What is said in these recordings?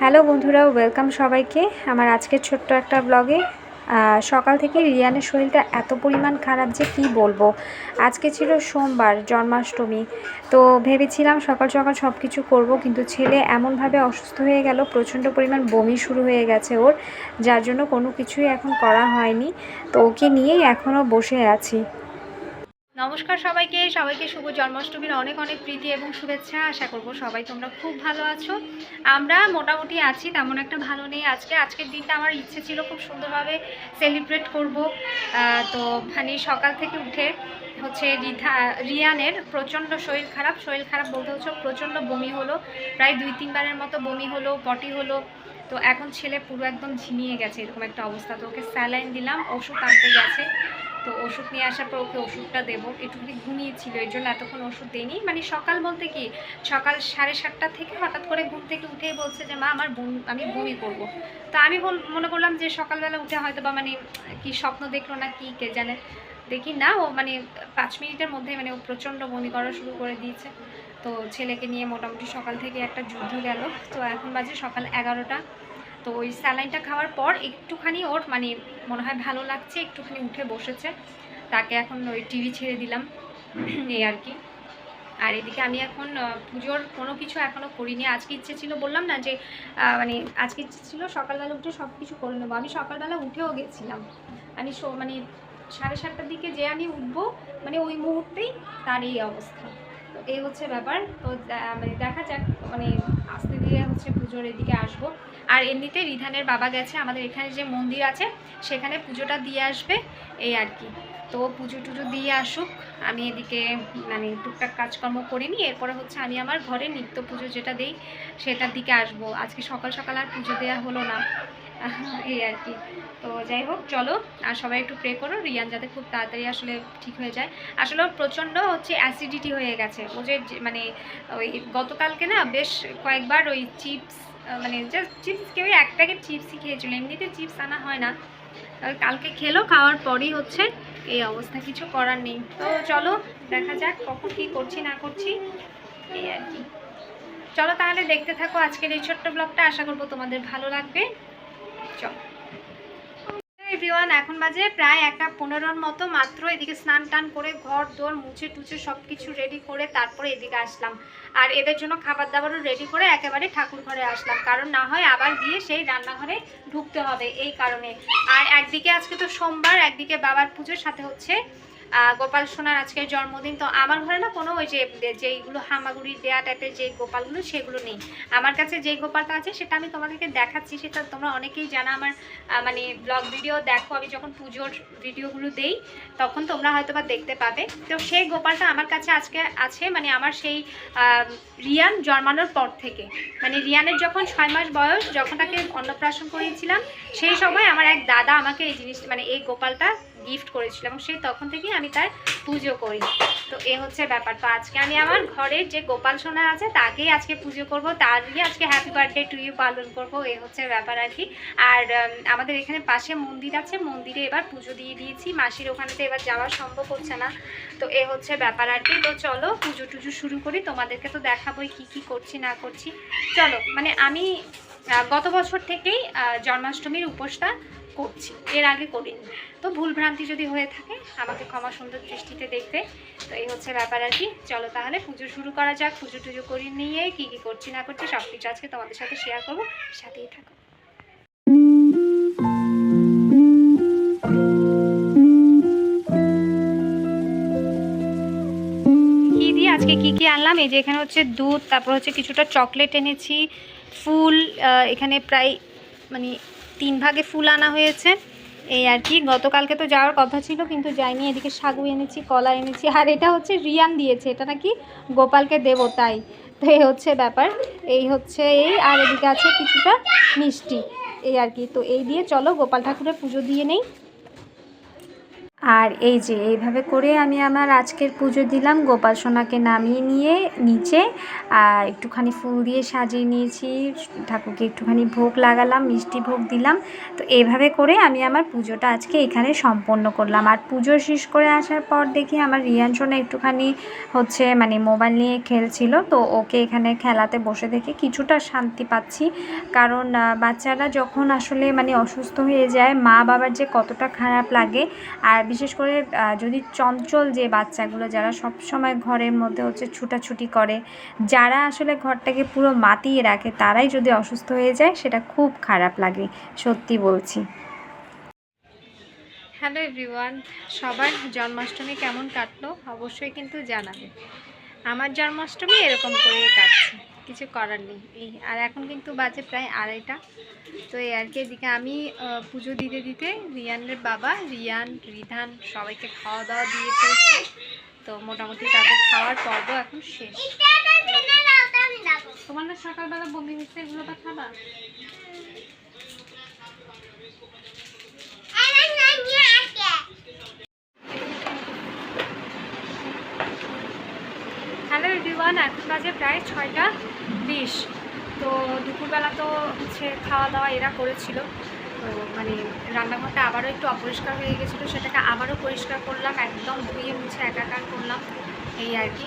Hello বন্ধুরা welcome সবাইকে আমার আজকের ছোট্ট একটা ব্লগে সকাল থেকে রিয়ানের শরীরটা এত পরিমাণ খারাপ যে কি বলব? আজকে ছিল সোমবার, জন্মাষ্টমী। তো ভেবেছিলাম সকাল সকাল সব কিছু করব, কিন্তু ছেলে এমনভাবে অসুস্থ হয়ে গেল, প্রচণ্ড পরিমাণ বমি শুরু হয়ে গেছে ওর, যার জন্য কোনো কিছুই এখন করা হয়নি। তো ওকে নিয়েই এখনও বসে আছি। নমস্কার সবাইকে সবাইকে শুভ জন্মাষ্টমীর অনেক অনেক প্রীতি এবং শুভেচ্ছা। আশা করব সবাই তোমরা খুব ভালো আছো। আমরা মোটামুটি আছি, তেমন একটা ভালো নেই আজকে। আজকের দিনটা আমার ইচ্ছে ছিল খুব সুন্দরভাবে সেলিব্রেট করব। তো মানে সকাল থেকে উঠে হচ্ছে রিধা, রিয়ানের প্রচণ্ড শরীর খারাপ। শরীর খারাপ বলতে হচ্ছে প্রচণ্ড বমি হলো। প্রায় দুই তিনবারের মতো বমি হলো, পটি হলো। তো এখন ছেলে পুরো একদম ঝিমিয়ে গেছে, এরকম একটা অবস্থা। তো ওকে স্যালাইন দিলাম, ওষুধ আনতে গেছে। তো ওষুধ নিয়ে আসার পর ওকে ওষুধটা দেবো। একটুখানি ঘুমিয়েছিল এই জন্য এতক্ষণ ওষুধ দেয়নি মানে সকাল বলতে কি, সকাল সাড়ে সাতটা থেকে হঠাৎ করে ঘুম থেকে উঠেই বলছে যে, মা, আমার বমি, আমি বমি করব। তো আমি মনে করলাম যে সকালবেলা উঠে হয়তো বা মানে কি স্বপ্ন দেখল না কি, কে জানে। দেখি না, ও মানে পাঁচ মিনিটের মধ্যে মানে ও প্রচণ্ড বমি করা শুরু করে দিয়েছে। তো ছেলেকে নিয়ে মোটামুটি সকাল থেকে একটা যুদ্ধ গেল। তো এখন বাজে সকাল এগারোটা। তো ওই স্যালাইনটা খাওয়ার পর একটুখানি ওর মানে মনে হয় ভালো লাগছে, একটুখানি উঠে বসেছে। তাকে এখন ওই টিভি ছেড়ে দিলাম, এই আর কি। আর এদিকে আমি এখন পুজোর কোনো কিছু এখনও করিনি। আজকে ইচ্ছে ছিল, বললাম না যে মানে আজকে ইচ্ছে ছিল সকালবেলা উঠে সব কিছু করে নেব। আমি সকালবেলা উঠেও গেছিলাম। আমি মানে সাড়ে সাতটার দিকে যে আমি উঠবো মানে ওই মুহূর্তেই তার এই অবস্থা। তো এই হচ্ছে ব্যাপার। তো মানে দেখা যাক মানে আস্তে ধীরে হচ্ছে পুজোর এদিকে আসব। আর এমনিতে রিধানের বাবা গেছে, আমাদের এখানে যে মন্দির আছে, সেখানে পুজোটা দিয়ে আসবে, এই আর কি। তো পুজো টুজো দিয়ে আসুক, আমি এদিকে মানে টুকটাক কাজকর্ম করে নিই, এরপরে হচ্ছে আমি আমার ঘরে নিত্য পুজো যেটা দেই, সেটার দিকে আসব। আজকে সকাল সকাল আর পুজো দেওয়া হলো না। এই আর কি। তো যাই হোক, চলো, আর সবাই একটু প্রে করো, রিয়ান যাতে খুব তাড়াতাড়ি আসলে ঠিক হয়ে যায়। আসলে প্রচণ্ড হচ্ছে অ্যাসিডিটি হয়ে গেছে। ও যে- মানে ওই গতকালকে না বেশ কয়েকবার ওই চিপস মানে জাস্ট চিপস কেউ এক প্যাকেট চিপসই খেয়েছিল। এমনিতে চিপস আনা হয় না। কালকে খেলো, খাওয়ার পরই হচ্ছে। এই অবস্থা, কিছু করার নেই। তো চলো, দেখা যাক কখন কী করছি, না করছি। এই আর কি। চলো তাহলে দেখতে থাকো আজকের এই ছোট্ট ব্লগটা আশা করব তোমাদের ভালো লাগবে। এভরিওয়ান, এখন বাজে প্রায় একটা পনেরোর মতো মাত্র। এদিকে স্নান টান করে ঘর, দোর, মুছে টুছে সব কিছু রেডি করে তারপরে এদিকে আসলাম। আর এদের জন্য খাবার দাবারও রেডি করে একেবারে ঠাকুর ঘরে আসলাম। কারণ না হয় আবার গিয়ে সেই রান্নাঘরে ঢুকতে হবে এই কারণে। আর একদিকে আজকে তো সোমবার, একদিকে বাবার পুজোর সাথে হচ্ছে গোপাল সোনার আজকের জন্মদিন। তো আমার ঘরে না কোনো ওই যে যেইগুলো হামাগুড়ি দেয়া টাইপের যে গোপালগুলো, সেগুলো নেই। আমার কাছে যেই গোপালটা আছে, সেটা আমি তোমাদেরকে দেখাচ্ছি, সেটা তোমরা অনেকেই জানা আমার মানে ব্লগ ভিডিও দেখো, আমি যখন পুজোর ভিডিওগুলো দেই, তখন তোমরা হয়তো বা দেখতে পাবে। তো সেই গোপালটা আমার কাছে আজকে আছে মানে আমার সেই রিয়ান জন্মানোর পর থেকে। মানে রিয়ানের যখন ছয় মাস বয়স, যখন তাকে অন্নপ্রাশন করিয়েছিলাম, সেই সময় আমার এক দাদা আমাকে এই জিনিস মানে এই গোপালটা গিফট করেছিল এবং সেই তখন থেকেই আমি তার পুজো করি। তো এ হচ্ছে ব্যাপার। তো আজকে আমি আমার ঘরের যে গোপাল সোনা আছে, তাকেই আজকে পুজো করব। তারই আজকে হ্যাপি বার্থডে টু ইউ পালন করব। এ হচ্ছে ব্যাপার আর কি। আর আমাদের এখানে পাশে মন্দির আছে। মন্দিরে এবার পুজো দিয়ে দিয়েছি। মাসির ওখানেতে এবার যাওয়া সম্ভব হচ্ছে না। তো এ হচ্ছে ব্যাপার আর কি। তো চলো পুজো টুজো শুরু করি। তোমাদেরকে তো দেখাবোই কি কি করছি, না করছি। চলো মানে আমি গত বছর থেকেই জন্মাষ্টমীর উপোসটা করছি, এর আগে করিনি। তো ভুল ভ্রান্তি যদি হয়ে থাকে, আমাকে ক্ষমা সুন্দর দৃষ্টিতে দেখবে। তো এই হচ্ছে ব্যাপার আর কি। চলো তাহলে পুজো শুরু করা যাক। পুজো টুজো করি নিয়ে কি কি করছি না করছি সব কিছু আজকে তোমাদের সাথে শেয়ার করব। সাথেই থাকো। আজকে কি কি আনলাম? এই যে এখানে হচ্ছে দুধ, তারপর হচ্ছে কিছুটা চকলেট এনেছি, ফুল এখানে প্রায় মানে তিন ভাগে ফুল আনা হয়েছে। এই আর কি, গতকালকে তো যাওয়ার কথা ছিল, কিন্তু যাইনি, এদিকে সাগু এনেছি, কলা এনেছি, আর এটা হচ্ছে রিয়ান দিয়েছে, এটা নাকি গোপালকে দেব তাই। তো এই হচ্ছে ব্যাপার, এই হচ্ছে এই, আর এদিকে আছে কিছুটা মিষ্টি, এই আর কি। তো এই দিয়ে চলো গোপাল ঠাকুরের পুজো দিয়ে নেই। আর এই যে, এইভাবে করে আমি আমার আজকের পুজো দিলাম। গোপাল সোনাকে নামিয়ে নিয়ে নিচে আর একটুখানি ফুল দিয়ে সাজিয়ে নিয়েছি। ঠাকুরকে একটুখানি ভোগ লাগালাম, মিষ্টি ভোগ দিলাম। তো এইভাবে করে আমি আমার পুজোটা আজকে এখানে সম্পন্ন করলাম। আর পুজো শেষ করে আসার পর দেখি আমার রিয়ান সোনা একটুখানি হচ্ছে মানে মোবাইল নিয়ে খেলছিল। তো ওকে এখানে খেলাতে বসে দেখে কিছুটা শান্তি পাচ্ছি। কারণ বাচ্চারা যখন আসলে মানে অসুস্থ হয়ে যায় মা বাবার যে কতটা খারাপ লাগে, আর বিশেষ করে যদি চঞ্চল যে বাচ্চাগুলো যারা সব সময় ঘরের মধ্যে হচ্ছে ছুটাছুটি করে, যারা আসলে ঘরটাকে পুরো মাতিয়ে রাখে, তারাই যদি অসুস্থ হয়ে যায়, সেটা খুব খারাপ লাগে, সত্যি বলছি। হ্যালো এভরিওয়ান, সবার জন্মাষ্টমী কেমন কাটলো? অবশ্যই কিন্তু জানাবে। আমার জন্মাষ্টমী এরকম করেই কাটছে। কিছু করার নেই। এই আর এখন কিন্তু বাজে প্রায় আড়াইটা। তো এই আর কি এদিকে আমি পুজো দিতে দিতে রিয়ানের বাবা রিয়ান রিধান সবাইকে খাওয়া দাওয়া দিয়ে ফেলছে। তো মোটামুটি তাদের খাওয়ার পর্ব এখন শেষ। তোমার না সকালবেলা বমি হচ্ছে এগুলো তো খাবা হ্যালো এভরিওয়ান এখন বাজে প্রায় ছয়টা বিশ। তো দুপুরবেলা তো হচ্ছে খাওয়া দাওয়া এরা করেছিল। তো মানে রান্নাঘরটা আবারও একটু অপরিষ্কার হয়ে গেছিল, সেটাকে আবারও পরিষ্কার করলাম, একদম ধুয়ে মুছে একাকার করলাম, এই আর কি।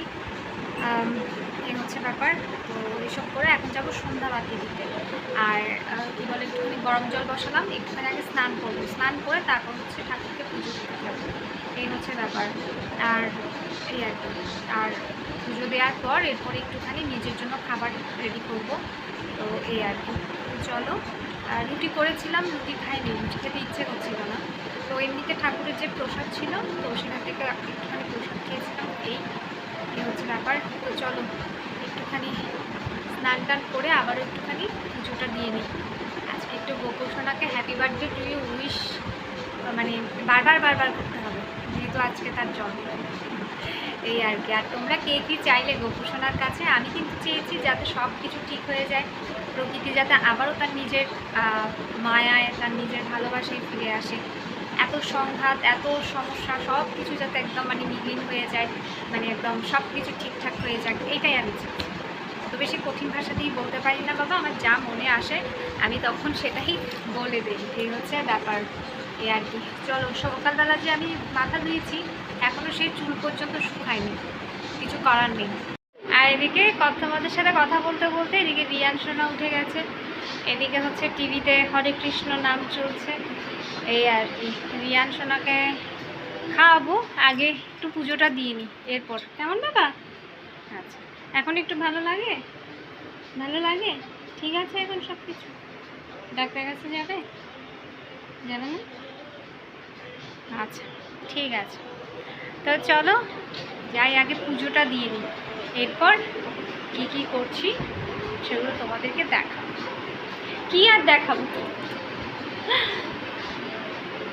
এই হচ্ছে ব্যাপার। তো এইসব করে এখন যাব সন্ধ্যা বাতি দিতে আর কী বলে, একটুখানি গরম জল বসালাম, একটুখানি আগে স্নান করব। স্নান করে তারপর হচ্ছে ঠাকুরকে পুজো যাব। এই হচ্ছে ব্যাপার। আর, এই আর কি। আর পুজো দেওয়ার পর এরপরে একটুখানি নিজের জন্য খাবার রেডি করব। তো এই আর কি। চলো রুটি করেছিলাম, রুটি খাইনি, রুটি খেতে ইচ্ছে করছিল না। তো এমনিতে ঠাকুরের যে প্রসাদ ছিল, তো সেখান থেকে একটুখানি প্রসাদ খেয়েছিলাম, এই এই হচ্ছে ব্যাপার। তো চলো, একটুখানি স্নান টান করে আবারও একটুখানি পুজোটা দিয়ে নিই। আজকে একটু গোকুল সোনাকে happy birthday to you wish মানে বারবার বারবার করতে হবে, যেহেতু আজকে তার জন্মদিন। এই আর কি। আর তোমরা কে কী চাইলে গোপুসোনার কাছে? আমি কিন্তু চেয়েছি যাতে সব কিছু ঠিক হয়ে যায়, প্রকৃতি যাতে আবারও তার নিজের মায়ায়, তার নিজের ভালোবাসায় ফিরে আসে। এত সংঘাত, এত সমস্যা, সব কিছু যাতে একদম মানে মিলিন হয়ে যায় মানে একদম সব কিছু ঠিকঠাক হয়ে যাক এটাই আমি চাই। অত বেশি কঠিন ভাষাতেই বলতে পারি না বাবা, আমার যা মনে আসে, আমি তখন সেটাই বলে দিই। এই হচ্ছে ব্যাপার এ আর কি। চলো, সকালবেলা যে আমি মাথা ধুয়েছি এখনও সেই চুল পর্যন্ত শুকায়নি। কিছু করার নেই। আর এদিকে তোমাদের সাথে কথা বলতে বলতে এদিকে রিয়ান সোনা উঠে গেছে। এদিকে হচ্ছে টিভিতে হরে কৃষ্ণ নাম চলছে। এই আর কি। রিয়ান সোনাকে খাওয়াবো, আগে একটু পুজোটা দিয়ে নিই এরপর। কেমন বাবা? আচ্ছা এখন একটু ভালো লাগে? ভালো লাগে? ঠিক আছে এখন সব কিছু ডাক্তার কাছে যাবে? যাবে না? আচ্ছা ঠিক আছে। তো চলো, যাই আগে পুজোটা দিয়ে নিই। এরপর কি কি করছি সেগুলো তোমাদেরকে দেখাবো। কি আর দেখাবো?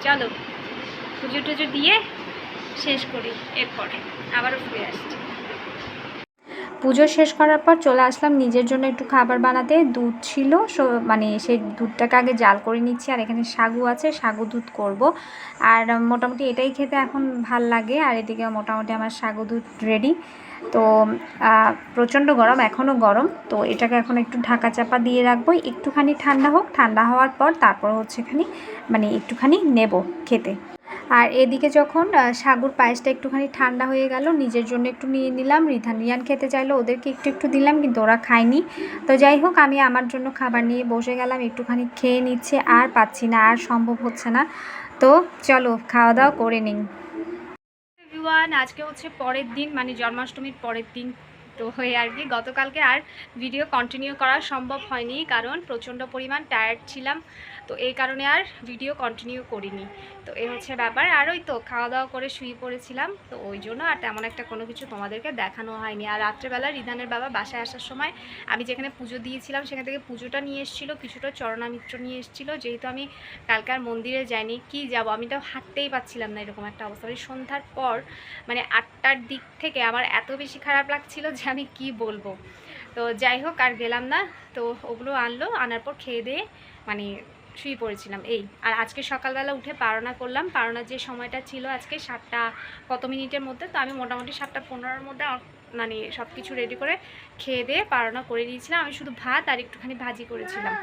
চলো, পুজো টুজো দিয়ে শেষ করি, এরপর আবারও ফিরে আসছি। পুজো শেষ করার পর চলে আসলাম নিজের জন্য একটু খাবার বানাতে। দুধ ছিল মানে সেই দুধটাকে আগে জাল করে নিচ্ছি, আর এখানে সাগু আছে, সাগু দুধ করব। আর মোটামুটি এটাই খেতে এখন ভালো লাগে, আর এদিকে মোটামুটি আমার সাগু দুধ রেডি তো প্রচণ্ড গরম, এখনও গরম। তো এটাকে এখন একটু ঢাকা চাপা দিয়ে রাখব, একটুখানি ঠান্ডা হোক। ঠান্ডা হওয়ার পর তারপর হচ্ছে এখানে মানে একটুখানি নেব খেতে। আর এদিকে যখন সাগুর পায়েসটা একটুখানি ঠান্ডা হয়ে গেল, নিজের জন্য একটু নিয়ে নিলাম। রিধান রিয়ান খেতে চাইলো, ওদেরকে একটু একটু দিলাম, কিন্তু ওরা খায়নি। তো যাই হোক, আমি আমার জন্য খাবার নিয়ে বসে গেলাম, একটুখানি খেয়ে নিচ্ছে, আর পাচ্ছি না, আর সম্ভব হচ্ছে না। তো চলো, খাওয়া দাওয়া করে নিন আজকে হচ্ছে পরের দিন মানে জন্মাষ্টমীর পরের দিন। তো হয়ে আর কি। গতকালকে আর ভিডিও কন্টিনিউ করা সম্ভব হয়নি কারণ প্রচণ্ড পরিমাণ টায়ার্ড ছিলাম। তো এই কারণে আর ভিডিও কন্টিনিউ করিনি। তো এই হচ্ছে ব্যাপার। আর ওই তো খাওয়া দাওয়া করে শুয়ে পড়েছিলাম। তো ওই জন্য আর তেমন একটা কোনো কিছু তোমাদেরকে দেখানো হয়নি। আর রাত্রেবেলা রিধানের বাবা বাসায় আসার সময় আমি যেখানে পুজো দিয়েছিলাম সেখান থেকে পুজোটা নিয়ে এসেছিল, কিছুটা চরণামিত্র নিয়ে এসেছিল। যেহেতু আমি কালকে আর মন্দিরে যাইনি, কি যাব? আমি তো হাঁটতেই পাচ্ছিলাম না এরকম একটা অবস্থা। মানে সন্ধ্যার পর মানে আটটার দিক থেকে আমার এত বেশি খারাপ লাগছিল যে আমি কি বলব? তো যাই হোক, আর গেলাম না। তো ওগুলো আনলো, আনার পর খেয়ে দিয়ে মানে শুয়ে পড়েছিলাম। এই, আর আজকে সকালবেলা উঠে পারনা করলাম। পারনার যে সময়টা ছিল আজকে সাতটা কত মিনিটের মধ্যে, তো আমি মোটামুটি সাতটা পনেরোর মধ্যে মানে সব কিছু রেডি করে খেয়ে দিয়ে পারনা করে দিয়েছিলাম আমি শুধু ভাত আর একটুখানি ভাজি করেছিলাম।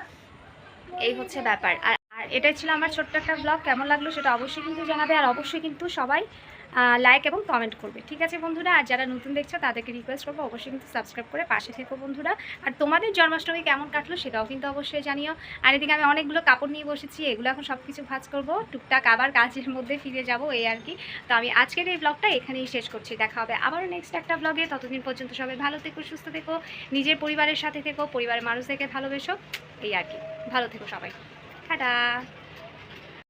এই হচ্ছে ব্যাপার। আর আর এটাই ছিল আমার ছোট্ট একটা ব্লগ কেমন লাগল সেটা অবশ্যই কিন্তু জানাবে। আর অবশ্যই কিন্তু সবাই লাইক এবং কমেন্ট করবে, ঠিক আছে বন্ধুরা? আর যারা নতুন দেখছ, তাদেরকে রিকোয়েস্ট করব, অবশ্যই কিন্তু সাবস্ক্রাইব করে পাশে থেকো বন্ধুরা। আর তোমাদের জন্মাষ্টমী কেমন কাটলো সেটাও কিন্তু অবশ্যই জানিও। আর এদিকে আমি অনেকগুলো কাপড় নিয়ে বসেছি, এগুলো এখন সব কিছু ভাজ করব। টুকটাক আবার কাজের মধ্যে ফিরে যাব, এই আর কি। তো আমি আজকের এই ব্লগটা এখানেই শেষ করছি, দেখা হবে আবারও নেক্সট একটা ব্লগে ততদিন পর্যন্ত সবাই ভালো থেকো, সুস্থ থেকো, নিজের পরিবারের সাথে থেকো, পরিবারের মানুষদেরকে ভালোবেসো, এই আর কি। ভালো থেকো সবাই। টাটা!